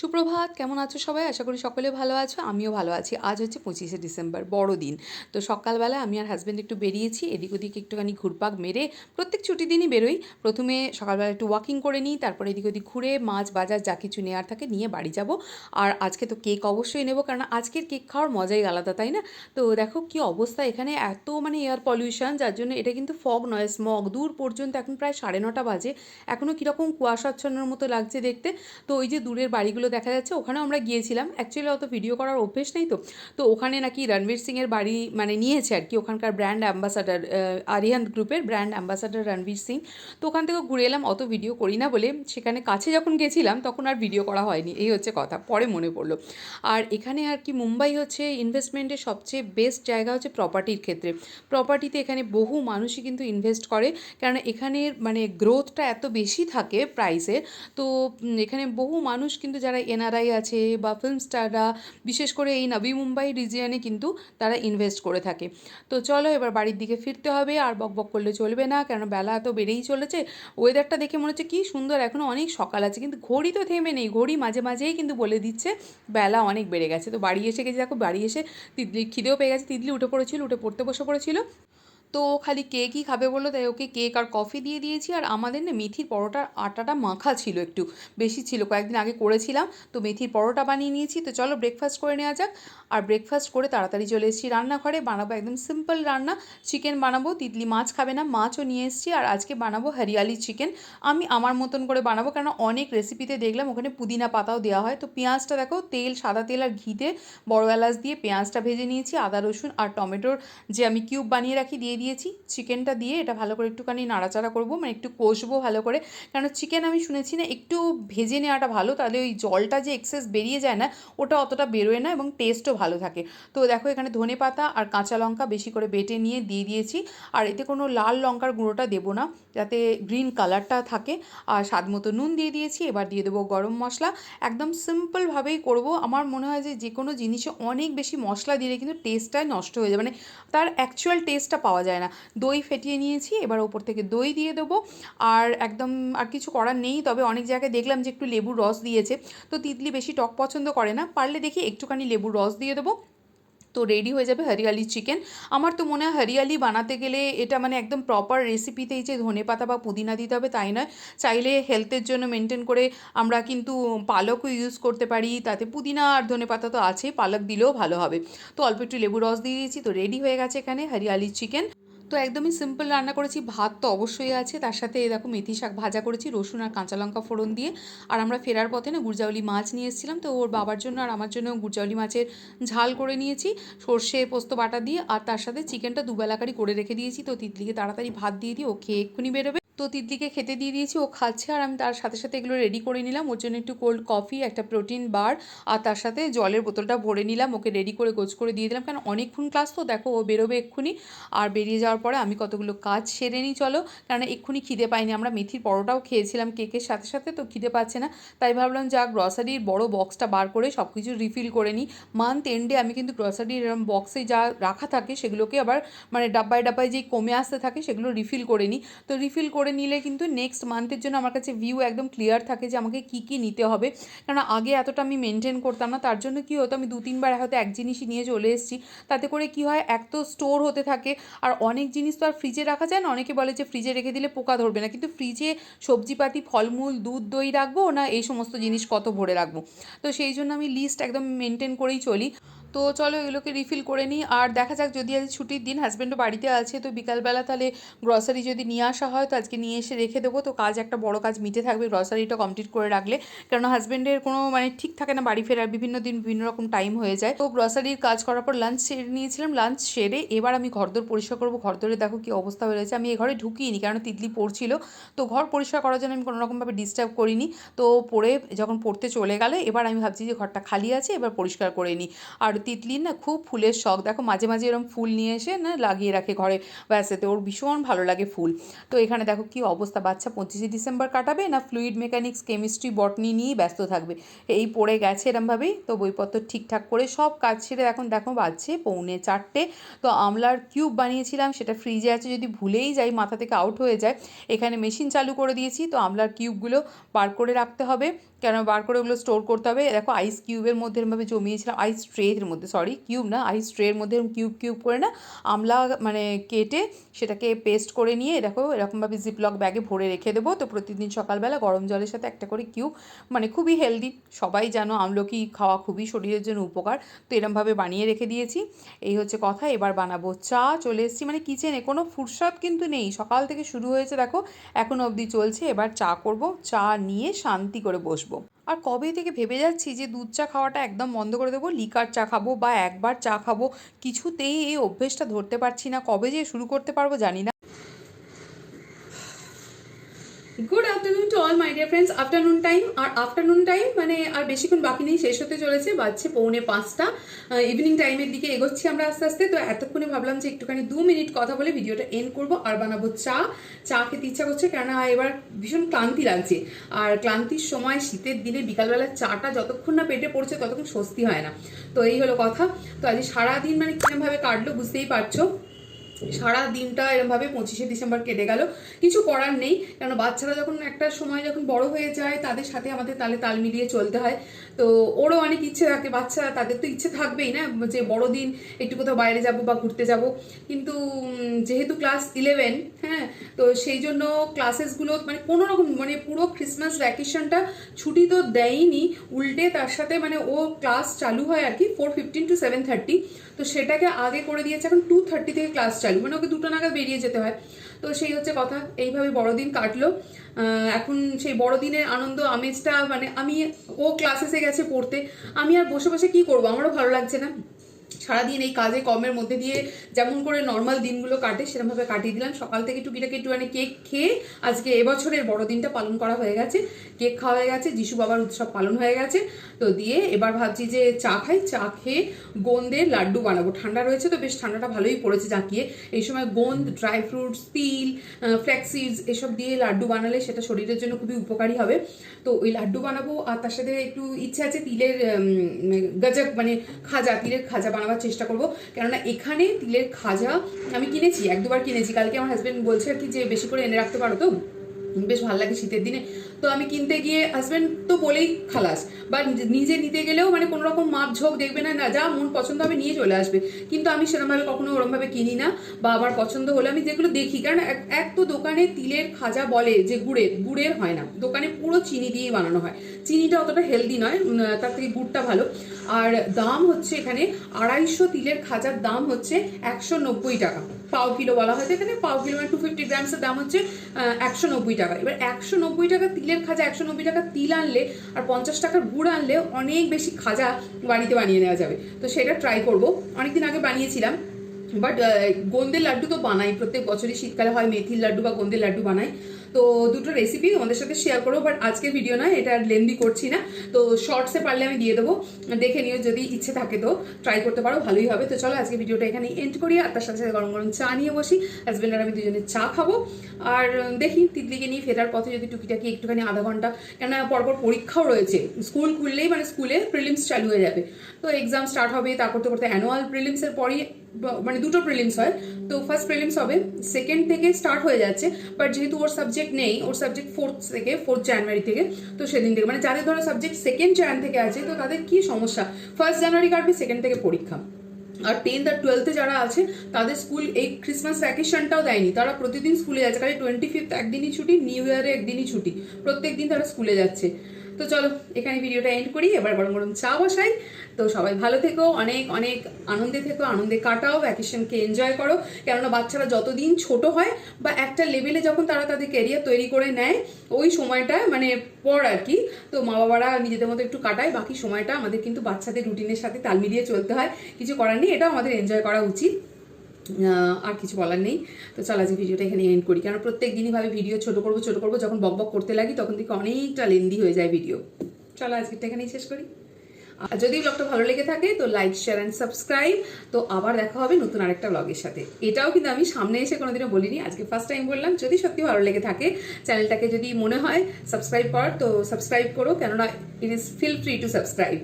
সুপ্রভাত, কেমন আছো সবাই? আশা করি সকলে ভালো আছো, আমিও ভালো আছি। আজ হচ্ছে পঁচিশে ডিসেম্বর, বড়দিন। তো সকালবেলা আমি আর হাজব্যান্ড একটু বেরিয়েছি, এদিক ওদিক একটুখানি ঘুরপাক মেরে প্রত্যেক ছুটি দিনই বেরোই। প্রথমে সকালবেলা একটু ওয়াকিং করে নিই, তারপর এদিক ওদিক ঘুরে মাছ, বাজার যা কিছু নেওয়ার থাকে নিয়ে বাড়ি যাব। আর আজকে তো কেক অবশ্যই নেব, কারণ আজকের কেক খাওয়ার মজাই আলাদা, তাই না? তো দেখো কি অবস্থা, এখানে এত মানে এয়ার পলিউশন যার জন্য এটা কিন্তু ফগ নয় স্মগ দূর পর্যন্ত এখন প্রায় সাড়ে নটা বাজে। এখনও কীরকম কুয়াশাচ্ছন্নর মতো লাগছে দেখতে। তো ওই যে দূরের বাড়িগুলো দেখা যাচ্ছে ওখানেও আমরা গিয়েছিলাম। অ্যাকচুয়ালি অত ভিডিও করার অভ্যেস নেই তো। তো ওখানে নাকি রণবীর সিংয়ের বাড়ি মানে নিয়েছে আর কি। ওখানকার ব্র্যান্ড অ্যাম্বাসাডার আরিয়ান গ্রুপের ব্র্যান্ড অ্যাম্বাসাডার রণবীর সিং। তো ওখান থেকে ঘুরে এলাম, অত ভিডিও করি না বলে। সেখানে কাছে যখন গেছিলাম, তখন আর ভিডিও করা হয়নি। এই হচ্ছে কথা। পরে মনে পড়ল। আর এখানে আর কি মুম্বাই হচ্ছে ইনভেস্টমেন্টের সবচেয়ে বেস্ট জায়গা হচ্ছে প্রপার্টির ক্ষেত্রে। প্রপার্টিতে এখানে বহু মানুষই কিন্তু ইনভেস্ট করে। কারণ এখানের মানে গ্রোথটা এত বেশি থাকে প্রাইসে তো এখানে বহু মানুষ কিন্তু যারা এনআরআই আছে বা ফিল্ম স্টাররা বিশেষ করে এই নবী মুম্বাই রিজিয়নে কিন্তু তারা ইনভেস্ট করে থাকে। তো চলো এবার বাড়ির দিকে ফিরতে হবে, আর বক বক করলে চলবে না কেন বেলা তো বেড়েই চলেছে। ওয়েদারটা দেখে মনে হচ্ছে কী সুন্দর এখনও অনেক সকাল আছে, কিন্তু ঘড়ি তো থেমে নেই। ঘড়ি মাঝে মাঝেই কিন্তু বলে দিচ্ছে, বেলা অনেক বেড়ে গেছে। তো বাড়ি এসে গেছে, দেখো বাড়ি এসে তিতলি খিদেও পেয়ে গেছে। তিতলি উঠে পড়েছিল, উঠে পড়তে বসে পড়েছিল। তো ও খালি কেকই খাবে বলল, তাই ওকে কেক আর কফি দিয়ে দিয়েছি। আর আমাদের না মেথির পরোটার আটাটা মাখা ছিল একটু, বেশি ছিল, কয়েকদিন আগে করেছিলাম। তো মেথির পরোটা বানিয়ে নিয়েছি। তো চলো ব্রেকফাস্ট করে নেওয়া যাক। আর ব্রেকফাস্ট করে তাড়াতাড়ি চলে এসেছি রান্নাঘরে। বানাবো একদম সিম্পল রান্না। চিকেন বানাবো, তিতলি মাছ খাবে না, মাছও নিয়ে এসেছি। আর আজকে বানাবো হরিয়ালি চিকেন আমি আমার মতন করে বানাবো কারণ অনেক রেসিপিতে দেখলাম, ওখানে পুদিনা পাতাও দেওয়া হয়। তো পেঁয়াজটা দেখো, তেল, সাদা তেল আর ঘিতে বড় এলাচ দিয়ে পেঁয়াজটা ভেজে নিয়েছি। আদা, রসুন আর টমেটোর যে আমি কিউব বানিয়ে রাখি, দিয়ে দিয়েছি। চিকেনটা দিয়ে এটা ভালো করে একটুখানি নাড়াচাড়া করব মানে একটু কষবো ভালো করে। কারণ চিকেন আমি শুনেছি না, একটু ভেজে নেওয়াটা ভালো, তাহলে ওই জলটা যে এক্সেস বেরিয়ে যায় না, ওটা অতটা বেরোয় না এবং টেস্টও ভালো থাকে। তো দেখো এখানে ধনে পাতা আর কাঁচা লঙ্কা বেশি করে বেটে নিয়ে দিয়ে দিয়েছি। আর এতে কোনো লাল লঙ্কার গুঁড়োটা দেবো না, যাতে গ্রিন কালারটা থাকে। আর স্বাদ মতো নুন দিয়ে দিয়েছি, এবার দিয়ে দেবো গরম মশলা। একদম সিম্পলভাবেই করব। আমার মনে হয় যে যে কোনো জিনিসে অনেক বেশি মশলা দিলে কিন্তু টেস্টটাই নষ্ট হয়ে যায় মানে তার অ্যাকচুয়াল টেস্টটা পাওয়া যায় না। দই ফেটিয়ে নিয়েছি, এবার ওপর থেকে দই দিয়ে দেবো। আর একদম আর কিছু করার নেই, তবে অনেক জায়গায় দেখলাম যে একটু লেবুর রস দিয়েছে। তো তিতলি বেশি টক পছন্দ করে না, পারলে দেখি একটুখানি লেবুর রস দিয়ে দেবো। তো রেডি হয়ে যাবে হরিয়ালি চিকেন আমার তো মনে হয় হরিয়ালি বানাতে গেলে এটা মানে একদম প্রপার রেসিপিতেই যে ধনে পাতা বা পুদিনা দিতে হবে তাই নয়। চাইলে হেলথের জন্য মেনটেন করে আমরা কিন্তু পালকও ইউজ করতে পারি। তাতে পুদিনা আর ধনে পাতা তো আছেই, পালক দিলেও ভালো হবে। তো অল্প একটু লেবু রস দিয়ে দিয়েছি, তো রেডি হয়ে গেছে এখানে হরিয়ালি চিকেন তো একদমই সিম্পল রান্না করেছি। ভাত তো অবশ্যই আছে। তার সাথে এরকম মেথি শাক ভাজা করেছি, রসুন আর কাঁচা লঙ্কা ফোড়ন দিয়ে। আর আমরা ফেরার পথে না গুরজাউলি মাছ নিয়ে এসেছিলাম। তো ওর বাবার জন্য আর আমার জন্য গুরজাউলি মাছের ঝাল করে নিয়েছি। সর্ষে পোস্ত বাটা দিয়ে আর তার সাথে চিকেনটা দুবেলাকারি করে রেখে দিয়েছি। তো তিতলিকে তাড়াতাড়ি ভাত দিয়ে দিয়ে ও খেয়ে এক্ষুনি বেরোবে। তো তিতলিকে খেতে দিয়ে দিয়েছি, ও খাচ্ছে আর আমি তার সাথে সাথে এগুলো রেডি করে নিলাম। ওর জন্য একটু কোল্ড কফি একটা প্রোটিন বার আর তার সাথে জলের বোতলটা ভরে নিলাম। ওকে রেডি করে গোছ করে দিয়ে দিলাম। কারণ অনেকক্ষণ ক্লাস তো, দেখো ও বেরোবে এক্ষুনি। আর বেরিয়ে যাওয়ার পরে আমি কতগুলো কাজ সেরে নিই, চলো। কারণ এক্ষুনি খিদে পাইনি, আমরা মেথির পরোটাও খেয়েছিলাম কেকের সাথে সাথে, তো খিদে পাচ্ছে না। তাই ভাবলাম যা গ্রসারির বড় বক্সটা বার করে সব কিছু রিফিল করে নিই। মান্থ এন্ডে আমি কিন্তু গ্রসারির এরম বক্সে যা রাখা থাকে, সেগুলোকে আবার মানে ডাব্বায় ডাব্বায় যেই কমে আসতে থাকে, সেগুলো রিফিল করে নিই। তো রিফিল করে নিলে কিন্তু নেক্সট মান্থের জন্য আমার কাছে ভিউ একদম ক্লিয়ার থাকে যে আমাকে কী কী নিতে হবে। কারণ আগে এতটা আমি মেনটেন করতাম না, তার জন্য কী হতো, আমি দু, তিনবার হয়তো এক জিনিসই নিয়ে চলে এসেছি। তাতে করে কি হয়, এক তো স্টোর হতে থাকে, আর অনেক জিনিস তো আর ফ্রিজে রাখা যায় না। অনেকে বলে যে ফ্রিজে রেখে দিলে পোকা ধরবে না। কিন্তু ফ্রিজে সবজিপাতি, ফলমূল, দুধ, দই রাখব না, এই সমস্ত জিনিস কত ভরে রাখব? তো সেই জন্য আমি লিস্ট একদম মেনটেন করেই চলি। তো চলো এগুলোকে রিফিল করে নিই। আর দেখা যাক যদি আজ ছুটির দিন হাজব্যান্ডও বাড়িতে আছে, তো বিকালবেলা তাহলে গ্রসারি যদি নিয়ে আসা হয়, তো আজকে নিয়ে এসে রেখে দেবো। তো কাজ একটা বড় কাজ মিটে থাকবে গ্রসারিটা কমপ্লিট করে রাখলে। কারণ হাজব্যান্ডের কোনো মানে ঠিক থাকে না বাড়ি ফেরার, বিভিন্ন দিন বিভিন্ন রকম টাইম হয়ে যায়। তো গ্রসারির কাজ করার পর লাঞ্চ সেরে নিয়েছিলাম। লাঞ্চ সেরে এবার আমি ঘরদোর পরিষ্কার করব। ঘরদোরে দেখো কি অবস্থা হয়ে রয়েছে। আমি এ ঘরে ঢুকিনি কারণ তিতলি পড়ছিল। তো ঘর পরিষ্কার করার জন্য আমি কোনো রকমভাবে ডিস্টার্ব করিনি। তো পড়ে যখন পড়তে চলে গেলে, এবার আমি ভাবছি যে ঘরটা খালি আছে, এবার পরিষ্কার করে নিই। আর তিতলির না খুব ফুলের শখ। দেখো, মাঝে মাঝে এরকম ফুল নিয়ে এসে না লাগিয়ে রাখে ঘরে। ব্যাসেতে ওর ভীষণ ভালো লাগে ফুল। তো এখানে দেখো কি অবস্থা, বাচ্চা পঁচিশে ডিসেম্বর কাটাবে না ফ্লুইড মেকানিক্স কেমিস্ট্রি বটনি নিয়েই ব্যস্ত থাকবে? এই পড়ে গেছে এরমভাবেই, তো বইপত্র ঠিকঠাক করে সব কাজ ছেড়ে এখন দেখো বাজছে পৌনে চারটে। তো আমলার কিউব বানিয়েছিলাম, সেটা ফ্রিজে আছে, যদি ভুলেই যাই, মাথা থেকে আউট হয়ে যায়। এখানে মেশিন চালু করে দিয়েছি, তো আমলার কিউবগুলো বার করে রাখতে হবে। কেন বার করে ওগুলো স্টোর করতে হবে? দেখো আইস কিউবের মধ্যে এরমভাবে জমিয়েছিলাম আইস ট্রের মধ্যে সরি কিউব না আইস ট্রের মধ্যে এরম কিউব কিউব করে না আমলা মানে কেটে সেটাকে পেস্ট করে নিয়ে দেখো এরকমভাবে জিপলক ব্যাগে ভরে রেখে দেবো। তো প্রতিদিন সকালবেলা গরম জলের সাথে একটা করে কিউব মানে খুবই হেলদি সবাই জানো আমলকি খাওয়া খুবই শরীরের জন্য উপকার। তো এরমভাবে বানিয়ে রেখে দিয়েছি। এই হচ্ছে কথা, এবার বানাবো চা, চলে এসেছি মানে কিচেনে কোনো ফুরসত কিন্তু নেই। সকাল থেকে শুরু হয়েছে, দেখো এখনও অবধি চলছে, এবার চা করব। চা নিয়ে শান্তি করে বসবো। আর কবে থেকে ভেবে যাচ্ছি যে দুধ চা খাওয়াটা একদম বন্ধ করে দেবো, লিকার চা খাব বা একবার চা খাব, কিছুতেই এই অভ্যেসটা ধরতে পারছি না। কবে যে শুরু করতে পারব জানি না good afternoon to all my dear friends afternoon time R afternoon time মানে আর বেশিক্ষণ বাকি নেই, শেষ হতে চলেছে, বাজছে পৌনে পাঁচটা। ইভিনিং টাইমের দিকে এগোচ্ছি আমরা আস্তে আস্তে, তো এতক্ষণে ভাবলাম যে একটুখানি দু মিনিট কথা বলে ভিডিওটা এন্ড করব আর বানাবো চা। চা খেতে ইচ্ছা করছে, কেননা এবার ভীষণ ক্লান্তি লাগছে। আর ক্লান্তির সময় শীতের দিনে বিকালবেলা চাটা যতক্ষণ না পেটে পড়ছে, ততক্ষণ স্বস্তি হয় না। তো এই হলো কথা। তো আজ সারাদিন মানে কিরমভাবে কাটলো বুঝতেই পারছ। সারা দিনটা এরমভাবে পঁচিশে ডিসেম্বর কেটে গেল। কিছু করার নেই কেন বাচ্চারা যখন একটা সময় যখন বড় হয়ে যায়, তাদের সাথে আমাদের তালে তাল মিলিয়ে চলতে হয়। তো ওরও অনেক ইচ্ছে থাকে বাচ্চা তাদের তো ইচ্ছে থাকবেই না যে বড়দিন একটু কোথাও বাইরে যাব বা ঘুরতে যাব। কিন্তু যেহেতু ক্লাস ইলেভেন হ্যাঁ তো সেই জন্য ক্লাসেসগুলো মানে কোনো রকম মানে পুরো ক্রিসমাস ভ্যাকেশনটা ছুটি তো দেয়নি। উল্টে তার সাথে মানে ও ক্লাস চালু হয় আর কি four fifteen to seven thirty তো সেটাকে আগে করে দিয়েছে। এখন টু থার্টি থেকে ক্লাস চালু মানে ওকে দুটো নাগাদ বেরিয়ে যেতে হয়। তো সেই হচ্ছে কথা। এইভাবে বড়দিন কাটলো। এখন সেই বড়দিনের আনন্দ, আমেজটা মানে আমি, ও ক্লাসেসে গেছে পড়তে। আমি আর বসে বসে কি করব? আমারও ভালো লাগছে না। সারাদিন এই কাজে কমের মধ্যে দিয়ে যেমন করে নর্মাল দিনগুলো কাটে সেরকমভাবে কাটিয়ে দিলাম। সকাল থেকে টুকিটাকি একটুখানি কেক খেয়ে আজকে এবছরের বড়দিনটা পালন করা হয়ে গেছে। কেক খাওয়া হয়ে গেছে যিশু বাবার উৎসব পালন হয়ে গেছে। তো দিয়ে এবার ভাবছি যে চা খাই চা খেয়ে গোন্দের লাড্ডু বানাবো। ঠান্ডা রয়েছে তো বেশ ঠান্ডাটা ভালোই পড়েছে জাঁকিয়ে। এই সময় গোন্দ ড্রাই ফ্রুটস তিল ফ্ল্যাক্সিডস এসব দিয়ে লাড্ডু বানালে সেটা শরীরের জন্য খুবই উপকারী হবে। তো ওই লাড্ডু বানাবো আর তার সাথে একটু ইচ্ছে আছে তিলের উম, গজক মানে খাজা তিলের খাজা বানাবার চেষ্টা করব। কেননা এখানে তিলের খাজা আমি কিনেছি, এক দুবার কিনেছি। কালকে আমার হাজব্যান্ড বলছে আর কি যে, বেশি করে এনে রাখতে পারো তো? বেশ ভালো লাগে শীতের দিনে। তো আমি কিনতে গিয়ে হাজবেন্ড তো বলেই খালাস। বা নিজে নিতে গেলেও মানে কোনো রকম মাপ ঝোঁক দেখবে না যা মন পছন্দ হবে নিয়ে চলে আসবে। কিন্তু আমি সেরকমভাবে কখনো ওরমভাবে কিনি না বা আমার পছন্দ হলে আমি যেগুলো দেখি, কারণ এক- তো দোকানে তিলের খাজা বলে যে গুড়ের গুড়ের হয় না। দোকানে পুরো চিনি দিয়েই বানানো হয়। চিনিটা অতটা হেলদি নয় তার থেকে গুড়টা ভালো। আর দাম হচ্ছে এখানে আড়াইশো তিলের খাজার দাম হচ্ছে একশো নব্বই টাকা। পাও কিলো বলা হয় এখানে, পাও কিলো মানে টু ফিফটি গ্রামসের দাম হচ্ছে একশো নব্বই টাকা। এবার একশো নব্বই টাকা তিলের খাজা একশো নব্বই টাকা তিল আনলে আর পঞ্চাশ টাকার গুড় আনলে অনেক বেশি খাজা বাড়িতে বানিয়ে নেওয়া যাবে। তো সেটা ট্রাই করব। অনেকদিন আগে বানিয়েছিলাম বাট গোন্দের লাড্ডু তো বানাই, প্রত্যেক বছরই শীতকালে হয়, মেথির লাড্ডু বা গোন্দের লাড্ডু বানাই। তো দুটো রেসিপি তোমাদের সাথে শেয়ার করব বাট আজকের ভিডিও নয়, এটা আর লেন্দি করছি না। তো শর্টসে পারলে আমি দিয়ে দেবো, দেখে নিও যদি ইচ্ছে থাকে তো ট্রাই করতে পারো, ভালোই হবে। তো চলো আজকে ভিডিওটা এখানে এন্ড করি, আর তার সাথে সাথে গরম গরম চা নিয়ে বসি। হাজব্যান্ড আর আমি দুজনে চা খাব। আর দেখি, তিতলিকে নিয়ে ফেরার পথে যদি টুকিটাকি একটুখানি আধা ঘণ্টা কেন পরপর পরীক্ষাও রয়েছে। স্কুল খুললেই মানে স্কুলে প্রিলিমস চালু হয়ে যাবে। তো এক্সাম স্টার্ট হবে তা করতে করতে অ্যানুয়াল প্রিলিমসের পরই মানে দুটো প্রিলিমস হয়। তো ফার্স্ট প্রিলিমস হবে সেকেন্ড থেকে স্টার্ট হয়ে যাচ্ছে বাট যেহেতু ওর সাবজেক্ট নেই, ওর সাবজেক্ট ফোর্থ থেকে ফোর্থ জানুয়ারি থেকে, তো সেদিন থেকে মানে যাদের ধরো সাবজেক্ট সেকেন্ড জান থেকে আছে, তো তাদের কি সমস্যা? ফার্স্ট জানুয়ারি কাটবে সেকেন্ড থেকে পরীক্ষা। আর টেন্থ আর টুয়েলথে যারা আছে, তাদের স্কুল এই ক্রিসমাস ভ্যাকেশনটাও দেয়নি। তারা প্রতিদিন স্কুলে যাচ্ছে খালি টোয়েন্টি ফিফথ একদিনই ছুটি নিউ ইয়ারে একদিনই ছুটি। প্রত্যেক দিন তারা স্কুলে যাচ্ছে। তো চলো, এখানে ভিডিওটা এন্ড করি, এবার গরম গরম চা বসাই। তো সবাই ভালো থেকো, অনেক অনেক আনন্দে থেকো, আনন্দে কাটাও ভ্যাকেশনকে এনজয় করো। কেননা বাচ্চারা যতদিন ছোট হয়, বা একটা লেভেলে যখন তারা তাদের ক্যারিয়ার তৈরি করে নেয়, ওই সময়টা মানে পর আর কি। তো মা বাবারা নিজেদের মতো একটু কাটায়, বাকি সময়টা আমাদের কিন্তু বাচ্চাদের রুটিনের সাথে তাল মিলিয়ে চলতে হয়। কিছু করার নেই, এটাও আমাদের এনজয় করা উচিত। আর কিছু বলার নেই। তো চল আজকে ভিডিওটা এখানে এন্ড করি। কারণ প্রত্যেক দিনই ভাবে ভিডিও ছোট করব ছোট করব, যখন বক বক করতে লাগি, তখন থেকে অনেকটা লেন্দি হয়ে যায় ভিডিও চলো আজকেরটা এখানেই শেষ করি। আর যদি ব্লগটা ভালো লেগে থাকে, তো লাইক শেয়ার অ্যান্ড সাবস্ক্রাইব তো আবার দেখা হবে নতুন আরেকটা ব্লগের সাথে। এটাও কিন্তু আমি সামনে এসে কোনোদিনও বলিনি, আজকে ফার্স্ট টাইম বললাম। যদি সত্যি ভালো লেগে থাকে চ্যানেলটাকে যদি মনে হয় সাবস্ক্রাইব কর। তো সাবস্ক্রাইব করো, কেননা it is feel free to subscribe